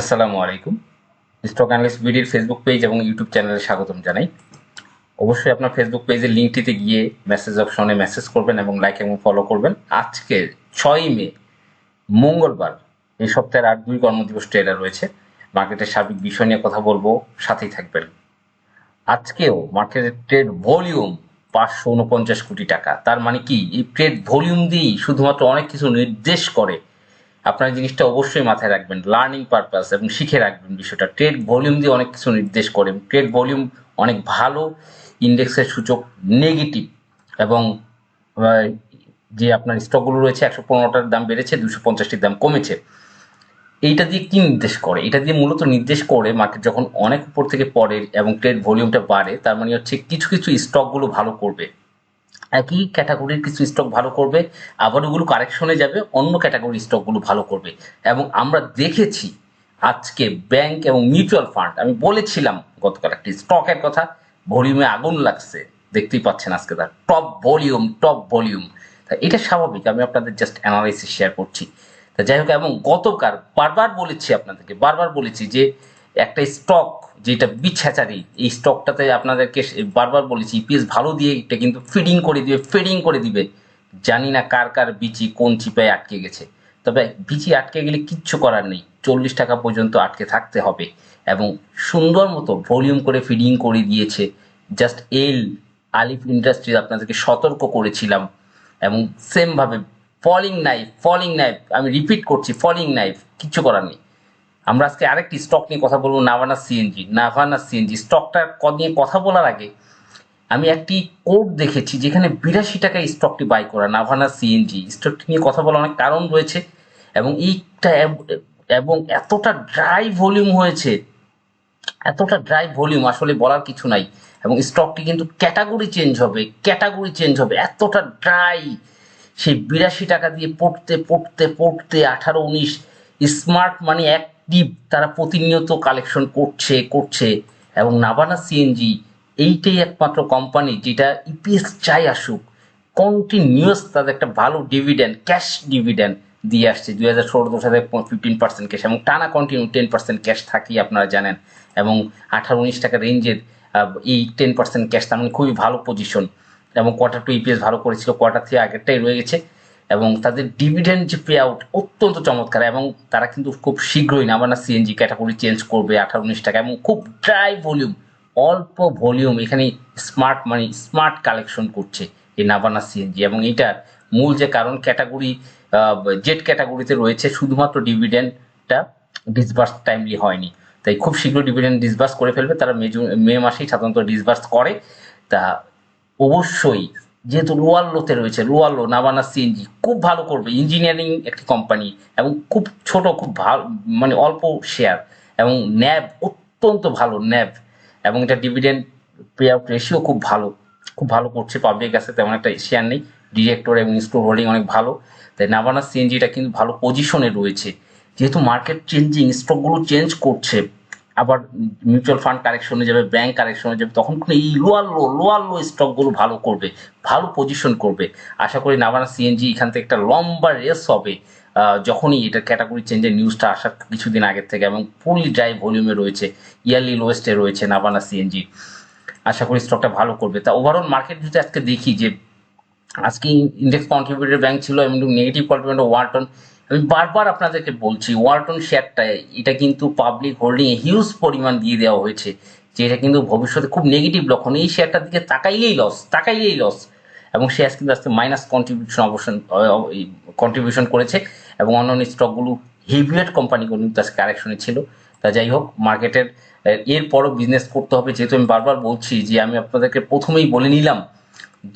আসসালামু আলাইকুম। Stock analyst বিডির ফেসবুক পেজ এবং ইউটিউব চ্যানেলে স্বাগতম জানাই। অবশ্যই আপনার ফেসবুক পেজের লিঙ্কটিতে গিয়ে মেসেজ অপশনে মেসেজ করবেন এবং লাইক এবং ফলো করবেন। আজকে ছয়ই মে, মঙ্গলবার, এই সপ্তাহের আর দুই কর্মদিবস ট্রেডার রয়েছে। মার্কেটের সার্বিক বিষয় নিয়ে কথা বলব, সাথেই থাকবেন। আজকেও মার্কেটের ট্রেড ভলিউম পাঁচশো উনপঞ্চাশ কোটি টাকা। তার মানে কি? এই ট্রেড ভলিউম দিয়েই শুধুমাত্র অনেক কিছু নির্দেশ করে আপনার জিনিসটা অবশ্যই মাথায় রাখবেন লার্নিং পারপাস এবং শিখে রাখবেন বিষয়টা। ট্রেড ভলিউম দিয়ে অনেক কিছু নির্দেশ করে। ট্রেড ভলিউম অনেক ভালো ইন্ডেক্সের সূচক নেগেটিভ এবং যে আপনার স্টকগুলো রয়েছে একশো পনেরোটার দাম বেড়েছে, দুশো পঞ্চাশটির দাম কমেছে। এইটা দিয়ে কি নির্দেশ করে? এটা দিয়ে মূলত নির্দেশ করে মার্কেট যখন অনেক উপর থেকে পড়ে এবং ট্রেড ভলিউমটা বাড়ে, তার মানে হচ্ছে কিছু কিছু স্টকগুলো ভালো করবে। একই ক্যাটাগরির কিছু স্টক ভালো করবে, আবার ওগুলো কারেকশনে যাবে, অন্য ক্যাটাগরির স্টকগুলো ভালো করবে। এবং আমরা দেখেছি আজকে ব্যাংক এবং মিউচুয়াল ফান্ড আমি বলেছিলাম গতকাল একটি স্টকের কথা ভলিউমে আগুন লাগছে, দেখতেই পাচ্ছেন আজকে তার টপ ভলিউম টপ ভলিউম তা এটা স্বাভাবিক, আমি আপনাদের জাস্ট অ্যানালাইসিস শেয়ার করছি। তা যাই হোক, এবং গতকাল বারবার বলেছি আপনাদেরকে, বারবার বলেছি যে একটা স্টক যেটা বিছাচারি এই স্টকটাতে আপনাদেরকে বারবার বলেছি ইপিএস ভালো দিয়ে এটা কিন্তু ফিডিং করে দিবে ফিডিং করে দিবে। জানি না কার কার বিচি কোন চিপায় আটকে গেছে। তবে বিচি আটকে গেলে কিচ্ছু করার নেই, চল্লিশ টাকা পর্যন্ত আটকে থাকতে হবে এবং সুন্দর মতো ভলিউম করে ফিডিং করে দিয়েছে। জাস্ট এল আলিফ ইন্ডাস্ট্রি আপনাদেরকে সতর্ক করেছিলাম এবং সেমভাবে ফলিং নাইফ ফলিং নাইফ আমি রিপিট করছি ফলিং নাইফ কিচ্ছু করার নেই। আমরা আজকে আরেকটি স্টক নিয়ে কথা বলব নাভানা সিএনজি নাভানা সিএনজি স্টকটার নিয়ে কথা বলার আগে আমি একটি কোড দেখেছি যেখানে বিরাশি টাকায় স্টকটি বাই করা নাভানা সিএনজি স্টকটি নিয়ে কথা বলার অনেক কারণ রয়েছে এবং এইটা এবং এতটা ড্রাই ভলিউম হয়েছে, এতটা ড্রাই ভলিউম আসলে বলার কিছু নাই এবং স্টকটি কিন্তু ক্যাটাগরি চেঞ্জ হবে ক্যাটাগরি চেঞ্জ হবে, এতটা ড্রাই সেই বিরাশি টাকা দিয়ে পড়তে পড়তে পড়তে, আঠারো, উনিশ স্মার্ট মানি অ্যাক্টিভ তারা প্রতিনিয়ত কালেকশন করছে করছে এবং নাভানা সিএনজি এইটাই একমাত্র কোম্পানি যেটা ইপিএস চাই আসুক কন্টিনিউয়াস তাদের একটা ভালো ডিভিডেন্ড ক্যাশ ডিভিডেন্ড দিয়ে আসছে। দুই হাজার ষোলো দশ হাজার ফিফটিন পার্সেন্ট ক্যাশ এবং টানা কন্টিনিউ টেন পার্সেন্ট ক্যাশ থাকি আপনারা জানেন। এবং আঠারো, উনিশ টাকা রেঞ্জের এই টেন পার্সেন্ট ক্যাশ তার মানে খুবই ভালো পজিশন এবং কোয়ার্টার টু ইপিএস ভালো করেছিল কোয়ার্টার থ্রি আগেরটাই রয়ে গেছে। এবং তাদের ডিভিডেন্ড যে পে আউট অত্যন্ত চমৎকার এবং তারা কিন্তু খুব শীঘ্রই নামানা সিএনজি ক্যাটাগরি চেঞ্জ করবে আঠারো উনিশ টাকা এবং খুব ড্রাই ভলিউম অল্প ভলিউম এখানে স্মার্ট মানি স্মার্ট কালেকশন করছে এই নাভানা সিএনজি এবং এটার মূল যে কারণ ক্যাটাগরি জেট ক্যাটাগরিতে রয়েছে শুধুমাত্র ডিভিডেন্ডটা ডিসবার্স টাইমলি হয়নি। তাই খুব শীঘ্র ডিভিডেন্ড ডিসবার্স করে ফেলবে। তারা মে মে মাসেই সাধারণত ডিসবার্স করে। তা অবশ্যই যেহেতু লোয়ার লোতে রয়েছে লোয়ার লো নাভানা সিএনজি, খুব ভালো করবে ইঞ্জিনিয়ারিং একটি কোম্পানি এবং খুব ছোট, খুব ভালো মানে অল্প শেয়ার এবং ন্যাব অত্যন্ত ভালো ন্যাব এবং এটা ডিভিডেন্ড পে আউট রেশিও খুব ভালো খুব ভালো করছে পাবলিক কাছে তেমন একটা শেয়ার নেই ডিরেক্টর এবং স্টোর হোল্ডিং অনেক ভালো, তাই নাবানা, সিএনজিটা কিন্তু ভালো পজিশনে রয়েছে, যেহেতু মার্কেট চেঞ্জিং স্টকগুলো চেঞ্জ করছে আবার মিউচুয়াল ফান্ড কারেকশনে যাবে ব্যাংক কারেকশনে যাবে, তখন এই লোয়ার লো লোয়ার লো স্টকগুলো ভালো করবে, ভালো পজিশন করবে। আশা করি নাভানা সিএনজি এখান থেকে একটা লম্বা রেস হবে যখনই এটা ক্যাটাগরি চেঞ্জের নিউজটা আসার কিছুদিন আগের থেকে এবং ফুলি ড্রাই ভলিউমে রয়েছে ইয়ারলি লোয়েস্টে রয়েছে নাভানা সিএনজি আশা করি স্টকটা ভালো করবে। তা ওভারঅল মার্কেট যদি আজকে দেখি যে, আজকে ইন্ডেক্স কন্ট্রিবিউটর ব্যাংক ছিল এবং নেগেটিভ কন্ট্রিবিউটর ওয়ালটন আমি বারবার আপনাদেরকে বলছি, ওয়ালটন শেয়ারটা, এটা কিন্তু পাবলিক হোল্ডিং এ হিউজ পরিমাণ দিয়ে দেওয়া হয়েছে, যে এটা কিন্তু ভবিষ্যতে খুব নেগেটিভ লক্ষণ। এই শেয়ারটার দিকে তাকাইলেই লস তাকাইলেই লস এবং শেয়ার কিন্তু আজকে মাইনাস কন্ট্রিবিউশন অবসান কন্ট্রিবিউশন করেছে, এবং অন্যান্য স্টকগুলো হেভিওয়েট কোম্পানিগুলো কিন্তু আজকে কারেকশনে ছিল। তা যাই হোক মার্কেটের এরপরও বিজনেস করতে হবে, যেহেতু আমি বারবার বলছি যে আমি আপনাদেরকে প্রথমেই বলে নিলাম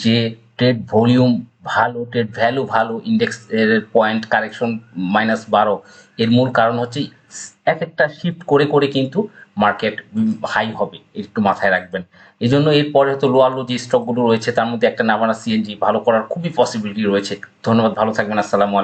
যে ট্রেড ভলিউম ভালো ট্রেড ভ্যালু ভালো ইন্ডেক্স এর পয়েন্ট কারেকশন মাইনাস বারো। এর মূল কারণ হচ্ছে এক একটা শিফট করে করে কিন্তু মার্কেট হাই হবে, একটু মাথায় রাখবেন। এই জন্য এরপরে হয়তো লোয়ার লো যে স্টকগুলো রয়েছে, তার মধ্যে একটা নামানা সিএনজি ভালো করার খুবই পসিবিলিটি রয়েছে। ধন্যবাদ, ভালো থাকবেন, আসসালামু